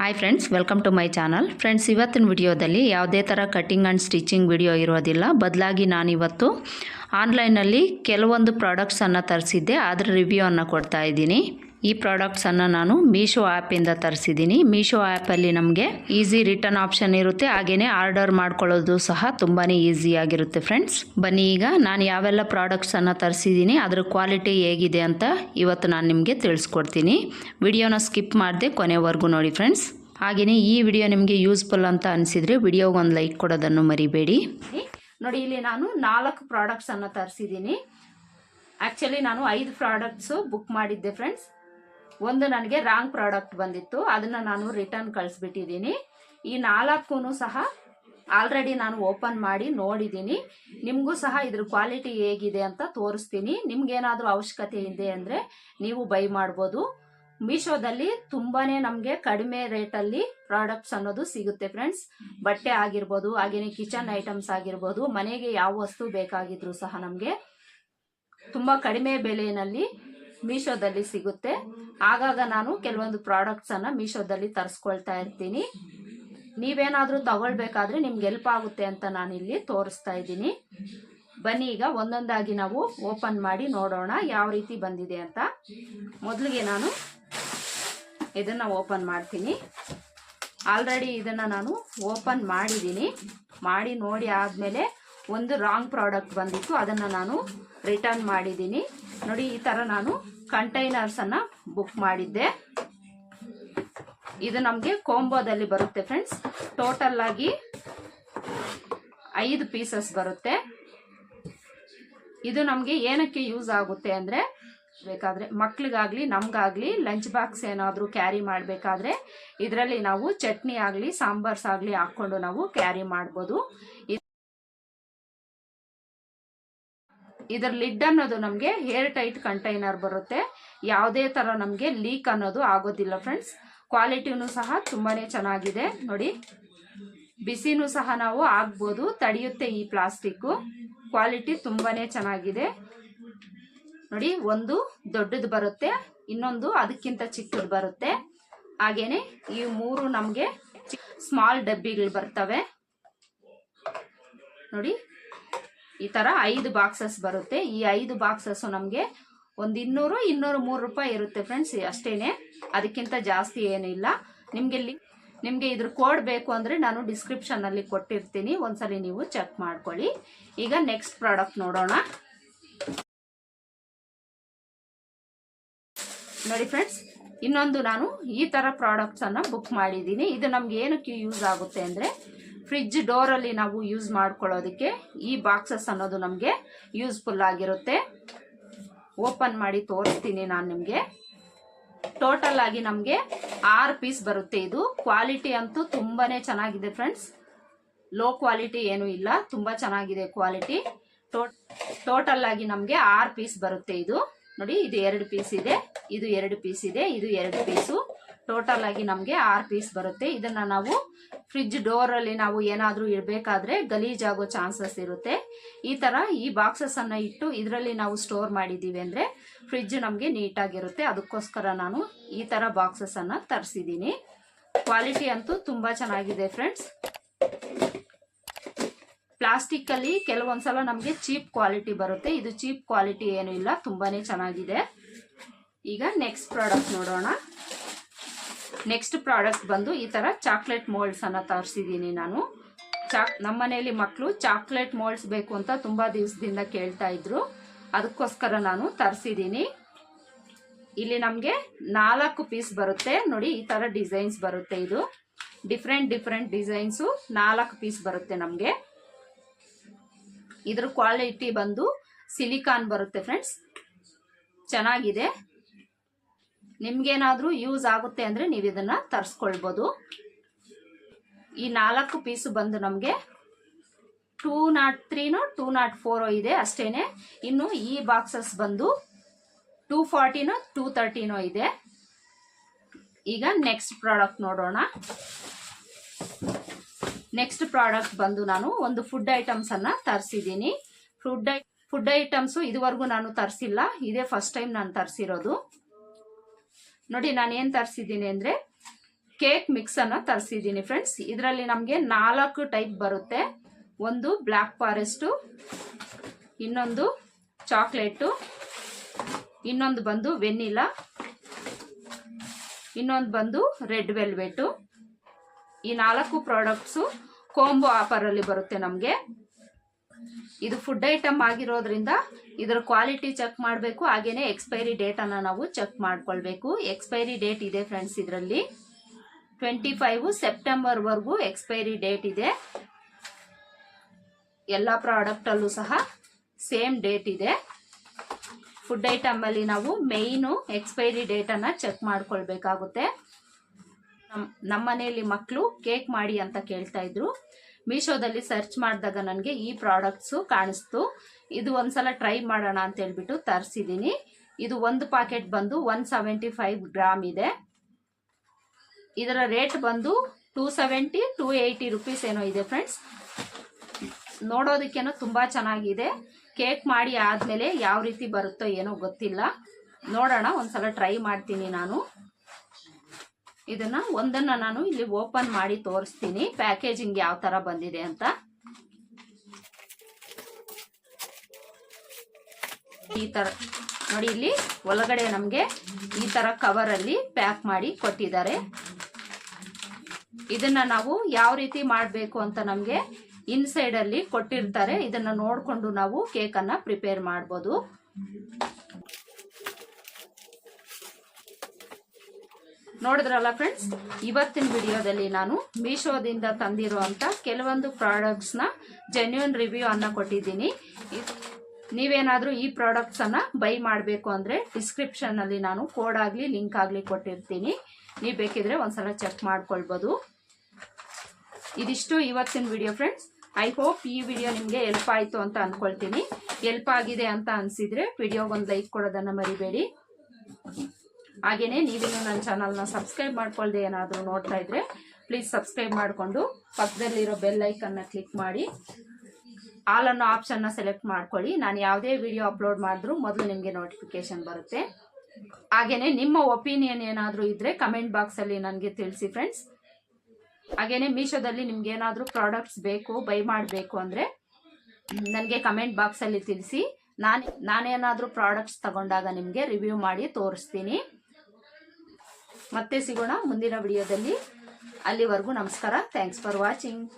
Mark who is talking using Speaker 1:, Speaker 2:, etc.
Speaker 1: Hi friends welcome to my channel friends ಇವತ್ತಿನ ವಿಡಿಯೋದಲ್ಲಿ ಯಾವುದೇ ಥರ ಕಟ್ಟಿಂಗ್ ಆ್ಯಂಡ್ ಸ್ಟಿಚಿಂಗ್ ವಿಡಿಯೋ ಇರೋದಿಲ್ಲ. ಬದಲಾಗಿ ನಾನಿವತ್ತು ಆನ್ಲೈನಲ್ಲಿ ಕೆಲವೊಂದು ಪ್ರಾಡಕ್ಟ್ಸನ್ನು ತರಿಸಿದ್ದೆ. ಅದರ ರಿವ್ಯೂವನ್ನು ಕೊಡ್ತಾ ಇದ್ದೀನಿ. ಈ ಪ್ರಾಡಕ್ಟ್ಸನ್ನು ನಾನು ಮೀಶೋ ಆ್ಯಪಿಂದ ತರಿಸಿದ್ದೀನಿ. ಮೀಶೋ ಆ್ಯಪಲ್ಲಿ ನಮಗೆ ಈಸಿ ರಿಟರ್ನ್ ಆಪ್ಷನ್ ಇರುತ್ತೆ. ಹಾಗೆಯೇ ಆರ್ಡರ್ ಮಾಡ್ಕೊಳ್ಳೋದು ಸಹ ತುಂಬಾ ಈಸಿಯಾಗಿರುತ್ತೆ ಫ್ರೆಂಡ್ಸ್ ಬನ್ನಿ ಈಗ ನಾನು ಯಾವೆಲ್ಲ ಪ್ರಾಡಕ್ಟ್ಸನ್ನು ತರಿಸಿದ್ದೀನಿ, ಅದರ ಕ್ವಾಲಿಟಿ ಹೇಗಿದೆ ಅಂತ ಇವತ್ತು ನಾನು ನಿಮಗೆ ತಿಳಿಸ್ಕೊಡ್ತೀನಿ. ವಿಡಿಯೋನ ಸ್ಕಿಪ್ ಮಾಡದೆ ಕೊನೆವರೆಗೂ ನೋಡಿ ಫ್ರೆಂಡ್ಸ್ ಹಾಗೆಯೇ ಈ ವಿಡಿಯೋ ನಿಮಗೆ ಯೂಸ್ಫುಲ್ ಅಂತ ಅನಿಸಿದರೆ ವಿಡಿಯೋಗೆ ಒಂದು ಲೈಕ್ ಕೊಡೋದನ್ನು ಮರಿಬೇಡಿ. ನೋಡಿ, ಇಲ್ಲಿ ನಾನು ನಾಲ್ಕು ಪ್ರಾಡಕ್ಟ್ಸನ್ನು ತರಿಸಿದ್ದೀನಿ. ಆ್ಯಕ್ಚುಲಿ ನಾನು ಐದು ಪ್ರಾಡಕ್ಟ್ಸು ಬುಕ್ ಮಾಡಿದ್ದೆ ಫ್ರೆಂಡ್ಸ್ ಒಂದು ನನಗೆ ರಾಂಗ್ ಪ್ರಾಡಕ್ಟ್ ಬಂದಿತ್ತು. ಅದನ್ನು ನಾನು ರಿಟರ್ನ್ ಕಳಿಸ್ಬಿಟ್ಟಿದ್ದೀನಿ. ಈ ನಾಲ್ಕು ಸಹ ಆಲ್ರೆಡಿ ನಾನು ಓಪನ್ ಮಾಡಿ ನೋಡಿದ್ದೀನಿ. ನಿಮಗೂ ಸಹ ಇದ್ರ ಕ್ವಾಲಿಟಿ ಹೇಗಿದೆ ಅಂತ ತೋರಿಸ್ತೀನಿ. ನಿಮ್ಗೇನಾದರೂ ಅವಶ್ಯಕತೆ ಇದೆ ಅಂದರೆ ನೀವು ಬೈ ಮಾಡ್ಬೋದು. ಮೀಶೋದಲ್ಲಿ ತುಂಬಾ ನಮಗೆ ಕಡಿಮೆ ರೇಟಲ್ಲಿ ಪ್ರಾಡಕ್ಟ್ಸ್ ಅನ್ನೋದು ಸಿಗುತ್ತೆ ಫ್ರೆಂಡ್ಸ್ ಬಟ್ಟೆ ಆಗಿರ್ಬೋದು ಹಾಗೆಯೇ ಕಿಚನ್ ಐಟಮ್ಸ್ ಆಗಿರ್ಬೋದು, ಮನೆಗೆ ಯಾವ ವಸ್ತು ಬೇಕಾಗಿದ್ರು ಸಹ ನಮಗೆ ತುಂಬ ಕಡಿಮೆ ಬೆಲೆಯಲ್ಲಿ ಮೀಶೋದಲ್ಲಿ ಸಿಗುತ್ತೆ. ಆಗಾಗ ನಾನು ಕೆಲವೊಂದು ಪ್ರಾಡಕ್ಟ್ಸ್ ಅನ್ನ ಮೀಶೋದಲ್ಲಿ ತರಿಸ್ಕೊಳ್ತಾ ಇರ್ತೀನಿ. ನೀವೇನಾದರೂ ತಗೊಳ್ಬೇಕಾದ್ರೆ ನಿಮ್ಗೆ ಹೆಲ್ಪ್ ಆಗುತ್ತೆ ಅಂತ ನಾನು ಇಲ್ಲಿ ತೋರಿಸ್ತಾ ಇದ್ದೀನಿ. ಬನ್ನಿ ಈಗ ಒಂದೊಂದಾಗಿ ನಾವು ಓಪನ್ ಮಾಡಿ ನೋಡೋಣ ಯಾವ ರೀತಿ ಬಂದಿದೆ ಅಂತ. ಮೊದಲಿಗೆ ನಾನು ಇದನ್ನು ಓಪನ್ ಮಾಡ್ತೀನಿ. ಆಲ್ರೆಡಿ ಇದನ್ನು ನಾನು ಓಪನ್ ಮಾಡಿದ್ದೀನಿ. ಮಾಡಿ ನೋಡಿ ಆದಮೇಲೆ ಒಂದು ರಾಂಗ್ ಪ್ರಾಡಕ್ಟ್ ಬಂದಿತ್ತು. ಅದನ್ನು ನಾನು ರಿಟರ್ನ್ ಮಾಡಿದ್ದೀನಿ. ನೋಡಿ, ಈ ಥರ ನಾನು ಕಂಟೈನರ್ಸನ್ನು ಬುಕ್ ಮಾಡಿದ್ದೆ. ಇದು ನಮಗೆ ಕೋಂಬೋದಲ್ಲಿ ಬರುತ್ತೆ ಫ್ರೆಂಡ್ಸ್ ಟೋಟಲ್ ಆಗಿ ಐದು ಪೀಸಸ್ ಬರುತ್ತೆ. ಇದು ನಮಗೆ ಏನಕ್ಕೆ ಯೂಸ್ ಆಗುತ್ತೆ ಅಂದರೆ, ಬೇಕಾದರೆ ಮಕ್ಳಿಗಾಗಲಿ, ನಮ್ಗಾಗ್ಲಿ ಲಂಚ್ ಬಾಕ್ಸ್ ಏನಾದರೂ ಕ್ಯಾರಿ ಮಾಡಬೇಕಾದ್ರೆ, ಇದರಲ್ಲಿ ನಾವು ಚಟ್ನಿ ಆಗಲಿ, ಸಾಂಬಾರ್ಸ್ ಆಗಲಿ ಹಾಕ್ಕೊಂಡು ನಾವು ಕ್ಯಾರಿ ಮಾಡ್ಬೋದು. ಇದರ ಲಿಡ್ ಅನ್ನೋದು ನಮಗೆ ಏರ್ ಟೈಟ್ ಕಂಟೈನರ್ ಬರುತ್ತೆ. ಯಾವುದೇ ಥರ ನಮಗೆ ಲೀಕ್ ಅನ್ನೋದು ಆಗೋದಿಲ್ಲ ಫ್ರೆಂಡ್ಸ್. ಕ್ವಾಲಿಟಿನೂ ಸಹ ತುಂಬಾ ಚೆನ್ನಾಗಿದೆ. ನೋಡಿ, ಬಿಸಿನೂ ಸಹ ನಾವು ಆಗ್ಬೋದು, ತಡೆಯುತ್ತೆ ಈ ಪ್ಲಾಸ್ಟಿಕ್ಕು. ಕ್ವಾಲಿಟಿ ತುಂಬಾ ಚೆನ್ನಾಗಿದೆ. ನೋಡಿ, ಒಂದು ದೊಡ್ಡದು ಬರುತ್ತೆ, ಇನ್ನೊಂದು ಅದಕ್ಕಿಂತ ಚಿಕ್ಕದು ಬರುತ್ತೆ. ಹಾಗೇನೆ ಈ ಮೂರು ನಮಗೆ ಸ್ಮಾಲ್ ಡಬ್ಬಿಗಳು ಬರ್ತವೆ. ನೋಡಿ ಈ ತರ ಐದು ಬಾಕ್ಸಸ್ ಬರುತ್ತೆ. ಈ ಐದು ಬಾಕ್ಸಸ್ ನಮಗೆ ಒಂದು ಇನ್ನೂರು ಇನ್ನೂರು ಮೂರು ರೂಪಾಯಿ ಇರುತ್ತೆ ಫ್ರೆಂಡ್ಸ್ ಅಷ್ಟೇನೆ. ಅದಕ್ಕಿಂತ ಜಾಸ್ತಿ ಏನಿಲ್ಲ. ಇಲ್ಲ ಇಲ್ಲಿ ನಿಮಗೆ ಇದ್ರ ಕೋಡ್ ಬೇಕು ಅಂದರೆ ನಾನು ಡಿಸ್ಕ್ರಿಪ್ಷನಲ್ಲಿ ಕೊಟ್ಟಿರ್ತೀನಿ. ಒಂದ್ಸಲಿ ನೀವು ಚೆಕ್ ಮಾಡ್ಕೊಳ್ಳಿ. ಈಗ ನೆಕ್ಸ್ಟ್ ಪ್ರಾಡಕ್ಟ್ ನೋಡೋಣ. ನೋಡಿ ಫ್ರೆಂಡ್ಸ್ ಇನ್ನೊಂದು ನಾನು ಈ ಥರ ಪ್ರಾಡಕ್ಟ್ಸನ್ನು ಬುಕ್ ಮಾಡಿದ್ದೀನಿ. ಇದು ನಮ್ಗೆ ಏನಕ್ಕೆ ಯೂಸ್ ಆಗುತ್ತೆ ಅಂದರೆ ಫ್ರಿಡ್ಜ್ ಡೋರಲ್ಲಿ ನಾವು ಯೂಸ್ ಮಾಡ್ಕೊಳ್ಳೋದಕ್ಕೆ ಈ ಬಾಕ್ಸಸ್ ಅನ್ನೋದು ನಮಗೆ ಯೂಸ್ಫುಲ್ ಆಗಿರುತ್ತೆ. ಓಪನ್ ಮಾಡಿ ತೋರಿಸ್ತೀನಿ ನಾನು ನಿಮಗೆ. ಟೋಟಲ್ ಆಗಿ ನಮಗೆ ಆರು ಪೀಸ್ ಬರುತ್ತೆ ಇದು. ಕ್ವಾಲಿಟಿ ಅಂತೂ ತುಂಬಾ ಚೆನ್ನಾಗಿದೆ ಫ್ರೆಂಡ್ಸ್ ಲೋ ಕ್ವಾಲಿಟಿ ಏನೂ ಇಲ್ಲ. ತುಂಬ ಚೆನ್ನಾಗಿದೆ ಕ್ವಾಲಿಟಿ ಟೋಟಲ್ ಆಗಿ ನಮಗೆ ಆರು ಪೀಸ್ ಬರುತ್ತೆ ಇದು. ನೋಡಿ, ಇದು ಎರಡು ಪೀಸ್ ಇದೆ. ಇದು ಎರಡು ಪೀಸ್ ಇದೆ. ಇದು ಎರಡು ಪೀಸು ಟೋಟಲ್ ಆಗಿ ನಮಗೆ ಆರು ಪೀಸ್ ಬರುತ್ತೆ. ಇದನ್ನ ನಾವು ಫ್ರಿಡ್ಜ್ ಡೋರ್ ಅಲ್ಲಿ ನಾವು ಏನಾದರೂ ಇಡಬೇಕಾದ್ರೆ ಗಲೀಜಾಗೋ ಚಾನ್ಸಸ್ ಇರುತ್ತೆ. ಈ ತರ ಈ ಬಾಕ್ಸಸ್ ಅನ್ನ ಇಟ್ಟು ಇದರಲ್ಲಿ ನಾವು ಸ್ಟೋರ್ ಮಾಡಿದೀವಿ ಅಂದ್ರೆ ಫ್ರಿಡ್ಜ್ ನಮಗೆ ನೀಟಾಗಿರುತ್ತೆ ಅದಕ್ಕೋಸ್ಕರ ನಾನು ಈ ತರ ಬಾಕ್ಸಸ್ ಅನ್ನ ತರಿಸಿದ್ದೀನಿ ಕ್ವಾಲಿಟಿ ಅಂತೂ ತುಂಬಾ ಚೆನ್ನಾಗಿದೆ ಫ್ರೆಂಡ್ಸ್ ಪ್ಲಾಸ್ಟಿಕ್ ಅಲ್ಲಿ ಕೆಲವೊಂದ್ಸಲ ನಮಗೆ ಚೀಪ್ ಕ್ವಾಲಿಟಿ ಬರುತ್ತೆ. ಇದು ಚೀಪ್ ಕ್ವಾಲಿಟಿ ಏನು ಇಲ್ಲ, ತುಂಬಾನೇ ಚೆನ್ನಾಗಿದೆ. ಈಗ ನೆಕ್ಸ್ಟ್ ಪ್ರಾಡಕ್ಟ್ ನೋಡೋಣ. ನೆಕ್ಸ್ಟ್ ಪ್ರಾಡಕ್ಟ್ ಬಂದು ಈ ತರ ಚಾಕ್ಲೇಟ್ ಮೋಲ್ಡ್ಸ್ ಅನ್ನ ತರಿಸಿದ್ದೀನಿ ನಾನು. ಚಾಕ್ ಮನೆಯಲ್ಲಿ ಮಕ್ಕಳು ಚಾಕ್ಲೇಟ್ ಮೋಲ್ಡ್ಸ್ ಬೇಕು ಅಂತ ತುಂಬಾ ದಿವಸದಿಂದ ಕೇಳ್ತಾ ಇದ್ರು. ಅದಕ್ಕೋಸ್ಕರ ನಾನು ತರಿಸಿದ್ದೀನಿ ಇಲ್ಲಿ ನಮಗೆ ನಾಲ್ಕು ಪೀಸ್ ಬರುತ್ತೆ. ನೋಡಿ ಈ ತರ ಡಿಸೈನ್ಸ್ ಬರುತ್ತೆ ಇದು. ಡಿಫ್ರೆಂಟ್ ಡಿಫ್ರೆಂಟ್ ಡಿಸೈನ್ಸು ನಾಲ್ಕು ಪೀಸ್ ಬರುತ್ತೆ ನಮಗೆ. ಇದ್ರ ಕ್ವಾಲಿಟಿ ಬಂದು ಸಿಲಿಕಾನ್ ಬರುತ್ತೆ ಫ್ರೆಂಡ್ಸ್ ಚೆನ್ನಾಗಿದೆ. ನಿಮ್ಗೇನಾದ್ರೂ ಯೂಸ್ ಆಗುತ್ತೆ ಅಂದ್ರೆ ನೀವು ಇದನ್ನ ತರಿಸ್ಕೊಳ್ಬೋದು. ಈ ನಾಲ್ಕು ಪೀಸು ಬಂದು ನಮಗೆ ಟೂ ನಾಟ್ ತ್ರೀನೋ ಟೂ ನಾಟ್ ಫೋರೋ ಇದೆ ಅಷ್ಟೇನೆ. ಇನ್ನು ಈ ಬಾಕ್ಸಸ್ ಬಂದು ಟೂ ಫಾರ್ಟಿನೋ ಟೂ ತರ್ಟಿನೋ ಇದೆ. ಈಗ ನೆಕ್ಸ್ಟ್ ಪ್ರಾಡಕ್ಟ್ ನೋಡೋಣ. ನೆಕ್ಸ್ಟ್ ಪ್ರಾಡಕ್ಟ್ ಬಂದು ನಾನು ಒಂದು ಫುಡ್ ಐಟಮ್ಸ್ ಅನ್ನ ತರಿಸಿದ್ದೀನಿ. ಫುಡ್ ಐ, ಫುಡ್ ಐಟಮ್ಸ್ ಇದುವರೆಗೂ ನಾನು ತರಿಸಿಲ್ಲ. ಇದೇ ಫಸ್ಟ್ ಟೈಮ್ ನಾನು ತರಿಸಿರೋದು. ನೋಡಿ, ನಾನು ಏನು ತರಿಸಿದ್ದೀನಿ ಅಂದರೆ ಕೇಕ್ ಮಿಕ್ಸನ್ನು ತರಿಸಿದ್ದೀನಿ ಫ್ರೆಂಡ್ಸ್ ಇದರಲ್ಲಿ ನಮಗೆ ನಾಲ್ಕು ಟೈಪ್ ಬರುತ್ತೆ. ಒಂದು ಬ್ಲ್ಯಾಕ್ ಫಾರೆಸ್ಟು ಇನ್ನೊಂದು ಚಾಕ್ಲೇಟು ಇನ್ನೊಂದು ಬಂದು ವೆನಿಲಾ ಇನ್ನೊಂದು ಬಂದು ರೆಡ್ ವೆಲ್ವೆಟು ಈ ನಾಲ್ಕು ಪ್ರಾಡಕ್ಟ್ಸು ಕೋಂಬೋ ಆಫರಲ್ಲಿ ಬರುತ್ತೆ ನಮಗೆ. ಇದು ಫುಡ್ ಐಟಮ್ ಆಗಿರೋದ್ರಿಂದ ಇದರ ಕ್ವಾಲಿಟಿ ಚೆಕ್ ಮಾಡಬೇಕು. ಹಾಗೇನೆ ಎಕ್ಸ್ಪೈರಿ ಡೇಟನ್ನು ನಾವು ಚೆಕ್ ಮಾಡ್ಕೊಳ್ಬೇಕು. ಎಕ್ಸ್ಪೈರಿ ಡೇಟ್ ಇದೆ ಫ್ರೆಂಡ್ಸ್ ಇದರಲ್ಲಿ. ಟ್ವೆಂಟಿ ಫೈವ್ ಸೆಪ್ಟೆಂಬರ್ವರೆಗೂ ಎಕ್ಸ್ಪೈರಿ ಡೇಟ್ ಇದೆ. ಎಲ್ಲ ಪ್ರಾಡಕ್ಟಲ್ಲೂ ಸಹ ಸೇಮ್ ಡೇಟ್ ಇದೆ. ಫುಡ್ ಐಟಮಲ್ಲಿ ನಾವು ಮೇಯ್ನು ಎಕ್ಸ್ಪೈರಿ ಡೇಟನ್ನು ಚೆಕ್ ಮಾಡ್ಕೊಳ್ಬೇಕಾಗುತ್ತೆ. ನಮ್ಮ ಮನೆಯಲ್ಲಿ ಮಕ್ಕಳು ಕೇಕ್ ಮಾಡಿ ಅಂತ ಕೇಳ್ತಾ ಇದ್ರು. ಮೀಶೋದಲ್ಲಿ ಸರ್ಚ್ ಮಾಡಿದಾಗ ನನಗೆ ಈ ಪ್ರಾಡಕ್ಟ್ಸು ಕಾಣಿಸ್ತು. ಇದು ಒಂದ್ಸಲ ಟ್ರೈ ಮಾಡೋಣ ಅಂತ ಹೇಳ್ಬಿಟ್ಟು ತರಿಸಿದ್ದೀನಿ ಇದು ಒಂದು ಪಾಕೆಟ್ ಬಂದು ಒನ್ ಸೆವೆಂಟಿ ಗ್ರಾಮ್ ಇದೆ. ಇದರ ರೇಟ್ ಬಂದು two seventy, two eighty rupees ಏನೋ ಇದೆ ಫ್ರೆಂಡ್ಸ್. ನೋಡೋದಕ್ಕೇನೋ ತುಂಬ ಚೆನ್ನಾಗಿದೆ. ಕೇಕ್ ಮಾಡಿ ಆದಮೇಲೆ ಯಾವ ರೀತಿ ಬರುತ್ತೋ ಏನೋ ಗೊತ್ತಿಲ್ಲ. ನೋಡೋಣ, ಒಂದ್ಸಲ ಟ್ರೈ ಮಾಡ್ತೀನಿ ನಾನು. ಇದನ್ನ ಒಂದನ್ನ ನಾನು ಇಲ್ಲಿ ಓಪನ್ ಮಾಡಿ ತೋರಿಸ್ತೀನಿ. ಪ್ಯಾಕೇಜಿಂಗ್ ಯಾವ ತರ ಬಂದಿದೆ ಅಂತ. ಈ ತರ, ನೋಡಿ ಇಲ್ಲಿ ಒಳಗಡೆ ನಮಗೆ ಈ ತರ ಕವರ್ ಅಲ್ಲಿ ಪ್ಯಾಕ್ ಮಾಡಿ ಕೊಟ್ಟಿದ್ದಾರೆ. ಇದನ್ನ ನಾವು ಯಾವ ರೀತಿ ಮಾಡಬೇಕು ಅಂತ ನಮಗೆ ಇನ್ಸೈಡ್ ಅಲ್ಲಿ ಕೊಟ್ಟಿರ್ತಾರೆ. ಇದನ್ನ ನೋಡ್ಕೊಂಡು ನಾವು ಕೇಕ್ ಅನ್ನ ಪ್ರಿಪೇರ್ ಮಾಡ್ಬೋದು. ನೋಡಿದ್ರಲ್ಲ ಫ್ರೆಂಡ್ಸ್ ಇವತ್ತಿನ ವಿಡಿಯೋದಲ್ಲಿ ನಾನು ಮೀಶೋದಿಂದ ತಂದಿರುವಂತ ಕೆಲವೊಂದು ಪ್ರಾಡಕ್ಟ್ಸ್ನ ಜೆನ್ಯೂನ್ ರಿವ್ಯೂ ಅನ್ನ ಕೊಟ್ಟಿದ್ದೀನಿ. ನೀವೇನಾದರೂ ಈ ಪ್ರಾಡಕ್ಟ್ಸ್ ಅನ್ನ ಬೈ ಮಾಡಬೇಕು ಅಂದ್ರೆ ಡಿಸ್ಕ್ರಿಪ್ಷನ್ ಅಲ್ಲಿ ನಾನು ಕೋಡ್ ಆಗ್ಲಿ ಲಿಂಕ್ ಆಗ್ಲಿ ಕೊಟ್ಟಿರ್ತೀನಿ. ನೀವು ಬೇಕಿದ್ರೆ ಒಂದ್ಸಲ ಚೆಕ್ ಮಾಡ್ಕೊಳ್ಬೋದು. ಇದಿಷ್ಟು ಇವತ್ತಿನ ವಿಡಿಯೋ ಫ್ರೆಂಡ್ಸ್ ಐ ಹೋಪ್ ಈ ವಿಡಿಯೋ ನಿಮಗೆ ಹೆಲ್ಪ್ ಆಯ್ತು ಅಂತ ಅನ್ಕೊಳ್ತೀನಿ. ಹೆಲ್ಪ್ ಆಗಿದೆ ಅಂತ ಅನ್ಸಿದ್ರೆ ವಿಡಿಯೋಗೊಂದು ಲೈಕ್ ಕೊಡೋದನ್ನ ಮರಿಬೇಡಿ. ಹಾಗೇನೆ ನೀವಿನ್ನು ನನ್ನ ಚಾನಲ್ನ ಸಬ್ಸ್ಕ್ರೈಬ್ ಮಾಡ್ಕೊಳ್ಳದೆ ಏನಾದರೂ ನೋಡ್ತಾ ಇದ್ರೆ ಪ್ಲೀಸ್ ಸಬ್ಸ್ಕ್ರೈಬ್ ಮಾಡಿಕೊಂಡು ಪಕ್ಕದಲ್ಲಿರೋ ಬೆಲ್ ಐಕನ್ನ ಕ್ಲಿಕ್ ಮಾಡಿ. ಆಲ್ ಅನ್ನೋ ಆಪ್ಷನ್ನ ಸೆಲೆಕ್ಟ್ ಮಾಡ್ಕೊಳ್ಳಿ. ನಾನು ಯಾವುದೇ ವಿಡಿಯೋ ಅಪ್ಲೋಡ್ ಮಾಡಿದ್ರು ಮೊದಲು ನಿಮಗೆ ನೋಟಿಫಿಕೇಶನ್ ಬರುತ್ತೆ. ಹಾಗೆಯೇ ನಿಮ್ಮ ಒಪಿನಿಯನ್ ಏನಾದರೂ ಇದ್ರೆ ಕಮೆಂಟ್ ಬಾಕ್ಸಲ್ಲಿ ನನಗೆ ತಿಳಿಸಿ ಫ್ರೆಂಡ್ಸ್ ಹಾಗೆಯೇ ಮೀಶೋದಲ್ಲಿ ನಿಮ್ಗೆ ಏನಾದರೂ ಪ್ರಾಡಕ್ಟ್ಸ್ ಬೇಕು ಬೈ ಮಾಡಬೇಕು ಅಂದರೆ ನನಗೆ ಕಮೆಂಟ್ ಬಾಕ್ಸಲ್ಲಿ ತಿಳಿಸಿ. ನಾನು, ನಾನೇನಾದರೂ ಪ್ರಾಡಕ್ಟ್ಸ್ ತಗೊಂಡಾಗ ನಿಮಗೆ ರಿವ್ಯೂ ಮಾಡಿ ತೋರಿಸ್ತೀನಿ. ಮತ್ತೆ ಸಿಗೋಣ ಮುಂದಿನ ವಿಡಿಯೋದಲ್ಲಿ. ಅಲ್ಲಿವರೆಗೂ ನಮಸ್ಕಾರ. Thanks for watching